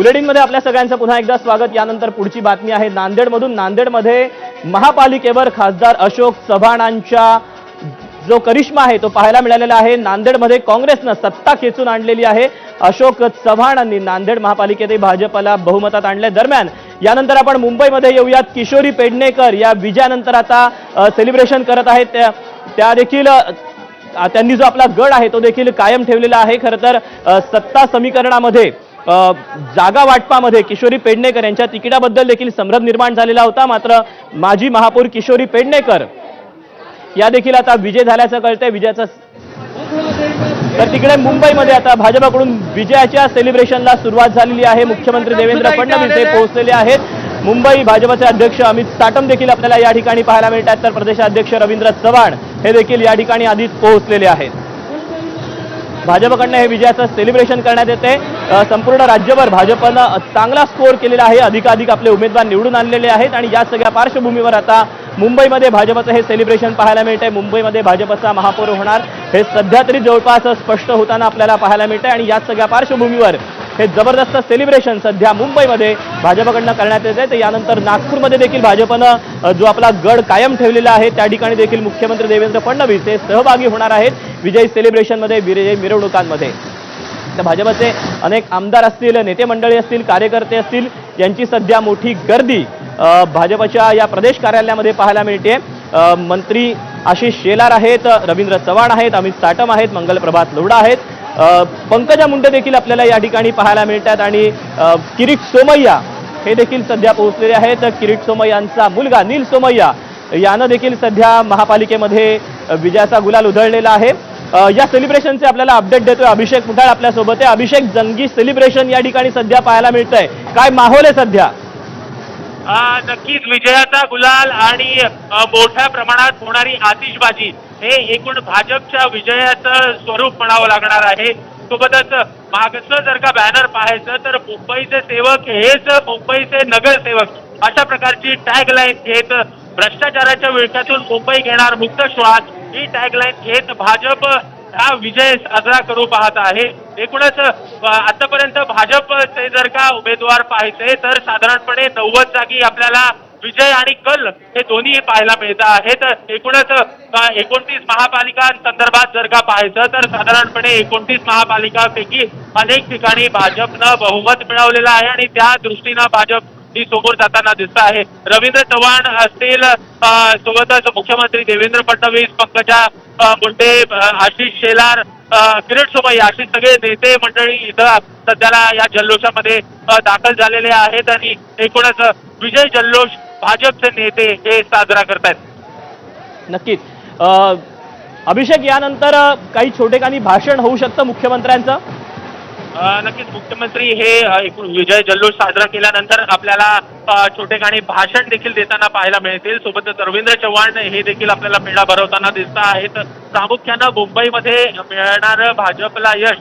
बुलेटिनमध्ये आपल्या सगळ्यांचं पुन्हा एकदा स्वागत. यानंतर पुढची बातमी आहे नांदेडमधून. नांदेडमध्ये महापालिकेवर खासदार अशोक चव्हाणांच्या जो करिश्मा आहे तो पाहायला मिळालेला आहे. नांदेडमध्ये काँग्रेसनं सत्ता खेचून आणलेली आहे अशोक चव्हाणांनी. नांदेड महापालिकेत भाजपला बहुमतात आणले दरम्यान यानंतर आपण मुंबईमध्ये येऊयात. किशोरी पेडणेकर या विजयानंतर आता सेलिब्रेशन करत आहेत. त्या- त्या देखील त्यांनी जो आपला गड आहे तो देखील कायम ठेवलेला आहे. खरं तर सत्ता समीकरणामध्ये जागा वाटपामध्ये किशोरी पेडणेकर यांच्या तिकिटाबद्दल देखील संभ्रम निर्माण झालेला होता. मात्र माजी महापौर किशोरी पेडणेकर या देखील आता विजय झाल्याचं कळतंय. विजयाचं तर तिकडे मुंबईमध्ये आता भाजपाकडून विजयाच्या सेलिब्रेशनला सुरुवात झालेली आहे. मुख्यमंत्री देवेंद्र फडणवीस हे पोहोचलेले आहेत. मुंबई भाजपचे अध्यक्ष अमित साटम देखील आपल्याला या ठिकाणी पाहायला मिळतात. तर प्रदेशाध्यक्ष रवींद्र चव्हाण हे देखील या ठिकाणी आधीच पोहोचलेले आहेत. भाजपकडनं हे विजयाचं सेलिब्रेशन करण्यात येते. संपूर्ण राज्यभर भाजपनं चांगला स्कोअर केलेला आहे. अधिकाधिक आपले उमेदवार निवडून आणलेले आहेत आणि या सगळ्या पार्श्वभूमीवर आता मुंबईमध्ये भाजपचं हे सेलिब्रेशन पाहायला मिळत आहे मुंबईमध्ये भाजपचा महापौर होणार. हे सध्या तरी जवळपास स्पष्ट होताना आपल्याला पाहायला मिळतंय. आणि या सगळ्या पार्श्वभूमीवर हे जबरदस्त सेलिब्रेशन सध्या मुंबईमध्ये भाजपकडनं करण्यात येत आहे. तर यानंतर नागपूरमध्ये देखील भाजपनं जो आपला गड कायम ठेवलेला आहे त्या ठिकाणी देखील मुख्यमंत्री देवेंद्र फडणवीस हे सहभागी होणार आहेत. विजयी सेलिब्रेशनमध्ये विजयी मिरवणुकांमध्ये. तर भाजपचे अनेक आमदार असतील नेते मंडळी असतील कार्यकर्ते असतील यांची सध्या मोठी गर्दी भाजपच्या या प्रदेश कार्यालयामध्ये पाहायला मिळते मंत्री आशिष शेलार आहेत रवींद्र चव्हाण आहेत अमित साटम आहेत मंगल प्रभात लोढा आहेत. पंकजा मुंडे देखील आपल्याला या ठिकाणी पाहायला मिळतात आणि किरीट सोमय्या हे देखील सध्या पोहोचलेले आहेत. किरीट सोमय्यांचा मुलगा नील सोमय्या यानं देखील सध्या महापालिकेमध्ये विजयाचा गुलाल उधळलेला आहे. या सेलिब्रेशनचे आपल्याला अपडेट देतोय अभिषेक मुठाळ आपल्यासोबत आहे. अभिषेक जंगी सेलिब्रेशन या ठिकाणी सध्या पाहायला मिळतंय. काय माहोल आहे सध्या? नक्कीच. विजयाचा गुलाल आणि मोठ्या प्रमाणात होणारी आतिषबाजी हे एकूण भाजपच्या विजयाचं स्वरूप म्हणावं लागणार आहे. सोबतच मागचं जर का बॅनर पाहायचं तर मुंबईचे सेवक हेच मुंबईचे नगरसेवक अशा प्रकारची टॅगलाईन घेत भ्रष्टाचाराच्या विळख्यातून मुंबई घेणार मुक्त श्वास ही टॅगलाईन घेत भाजप हा विजय साजरा करू पाहत आहे. एकूणच आतापर्यंत भाजपचे जर का उमेदवार पाहायचे तर साधारणपणे नव्वद जागी आपल्याला विजय आणि कल हे दोन्ही पाहायला मिळत आहेत. एकूणच एकोणतीस महापालिका संदर्भात जर का पाहायचं तर साधारणपणे एकोणतीस महापालिकापैकी अनेक ठिकाणी भाजपनं बहुमत मिळवलेलं आहे आणि त्या दृष्टीनं भाजप ही समोर जाताना दिसत आहे. रवींद्र चव्हाण असतील सोबतच मुख्यमंत्री देवेंद्र फडणवीस पंकजा मुंडे आशिष शेलार किरीट सोमय्या अशी सगळे नेते मंडळी इथं सध्याला या जल्लोषामध्ये दाखल झालेले आहेत. आणि एकूणच विजय जल्लोष भाजपचे नेते हे साजरा करतायत. नक्कीच. अभिषेक यानंतर काही छोटेखानी भाषण होऊ शकतं मुख्यमंत्र्यांचं? नक्कीच. मुख्यमंत्री हे एकूण विजय जल्लोष साजरा केल्यानंतर आपल्याला छोटेखानी भाषण देखील देताना पाहायला मिळतील. सोबतच रवींद्र चव्हाण हे देखील आपल्याला मेळा भरवताना दिसत आहेत. प्रामुख्यानं मुंबईमध्ये मिळणारं भाजपला यश.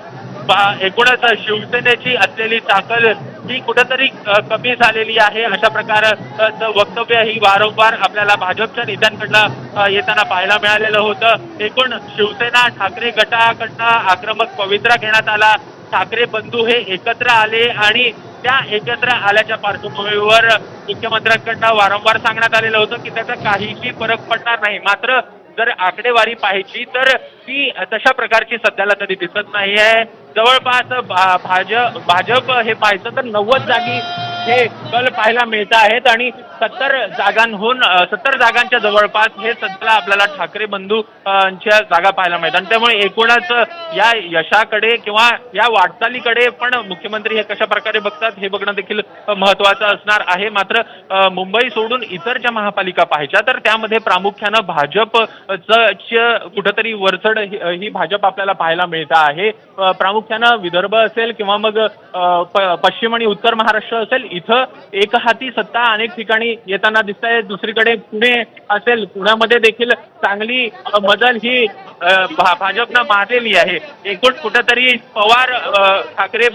एकूणच शिवसेनेची असलेली ताकद ही कुठंतरी कमी झालेली आहे अशा प्रकारचं वक्तव्य ही वारंवार आपल्याला भाजपच्या नेत्यांकडनं येताना पाहायला मिळालेलं होतं. एकूण शिवसेना ठाकरे गटाकडनं आक्रमक पवित्रा घेण्यात आला. ठाकरे बंधू हे एकत्र आले आणि त्या एकत्र आल्याच्या पार्श्वभूमीवर मुख्यमंत्र्यांकडनं वारंवार सांगण्यात आलेलं होतं की त्याचा काहीही फरक पडणार नाही. मात्र जर आकडेवारी पाहायची तर ती तशा प्रकारची सध्याला तरी दिसत नाही आहे जवळपास भा- भाजप भाजप हे पाहायचं तर नव्वद जागी हे कल पाहायला मिळत आहेत आणि सत्तर जागांहून सत्तर जागांच्या जवळपास हे सध्याला आपल्याला ठाकरे बंधूंच्या जागा पाहायला मिळतात त्यामुळे एकूणच या यशाकडे किंवा या वाटचालीकडे पण मुख्यमंत्री हे कशा प्रकारे बघतात हे बघणं देखील महत्वाचं असणार आहे. मात्र मुंबई सोडून इतर ज्या महापालिका पाहायच्या तर त्यामध्ये प्रामुख्यानं भाजपचं कुठंतरी वरचढ ही भाजप आपल्याला पाहायला मिळत आहे. प्रामुख्यानं विदर्भ असेल किंवा मग पश्चिम आणि उत्तर महाराष्ट्र असेल इथं एक हाती सत्ता अनेक ठिकाणी येताना दिसत आहे दुसरीकडे पुणे असेल पुण्यामध्ये देखील चांगली मजल ही भा- भाजपनं मारलेली आहे. एकूण कुठंतरी पवार ठाकरे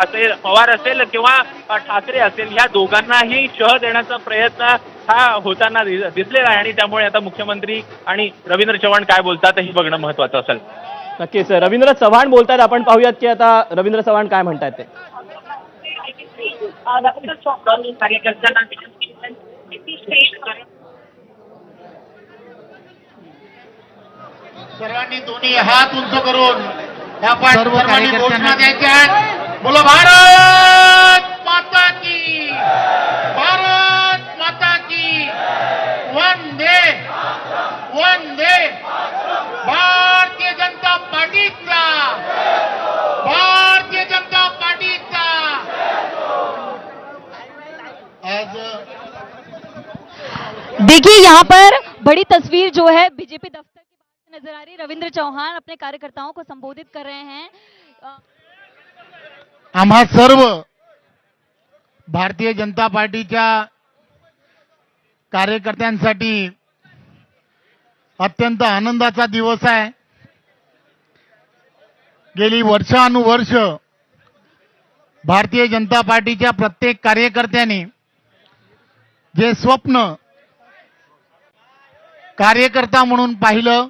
असेल पवार असेल किंवा ठाकरे असेल ह्या दोघांनाही शह देण्याचा प्रयत्न हा होताना दिसलेला आहे. आणि त्यामुळे आता मुख्यमंत्री आणि रवींद्र चव्हाण काय बोलतात हे बघणं महत्वाचं असेल. नक्कीच. रवींद्र चव्हाण बोलतात आपण पाहूयात की आता रवींद्र चव्हाण काय म्हणतात ते. कार्यकर्त्यांना सर्वांनी दोन्ही हात उंच करून सर्व घोषणा द्यायच्या आहेत. बोलो भारत माता की भारत माता की वंदे वंदे. देखिए, यहाँ पर बड़ी तस्वीर जो है, बीजेपी दफ्तर के नज़र आ रही रविंद्र चौहान अपने कार्यकर्ताओं को संबोधित कर रहे हैं। आम्हा सर्व भारतीय जनता पार्टीच्या कार्यकर्त्यांसाठी अत्यंत आनंदाचा दिवस आहे. गेली वर्षानुवर्ष भारतीय जनता पार्टीच्या प्रत्येक कार्यकर्त्याने जे स्वप्न कार्यकर्ता म्हणून पाहिलं